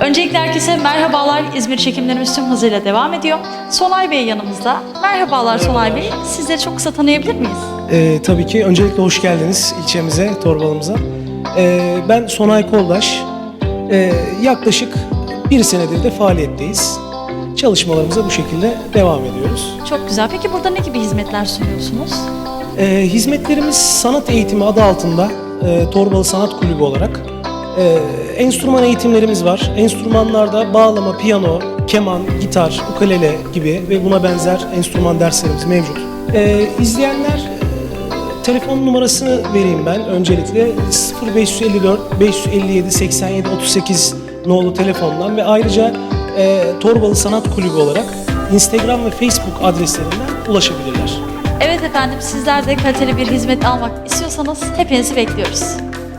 Öncelikle herkese merhabalar. İzmir çekimlerimiz tüm hızıyla devam ediyor. Sonay Bey yanımızda. Merhabalar Sonay Bey. Sizleri çok kısa tanıyabilir miyiz? Ee, tabii ki. Öncelikle hoş geldiniz ilçemize, Torbalımıza. Ee, ben Sonay Koldaş. Ee, yaklaşık bir senedir de faaliyetteyiz. Çalışmalarımıza bu şekilde devam ediyoruz. Çok güzel. Peki burada ne gibi hizmetler sunuyorsunuz? Ee, hizmetlerimiz sanat eğitimi adı altında e, Torbalı Sanat Kulübü olarak e, enstrüman eğitimlerimiz var. Enstrümanlarda bağlama, piyano, keman, gitar, ukulele gibi ve buna benzer enstrüman derslerimiz mevcut. Ee, izleyenler e, telefon numarasını vereyim ben öncelikle 0554 557 87 38 nolu telefondan ve ayrıca e, Torbalı Sanat Kulübü olarak Instagram ve Facebook adreslerinden ulaşabilirler. Evet efendim sizler de kaliteli bir hizmet almak istiyorsanız hepinizi bekliyoruz.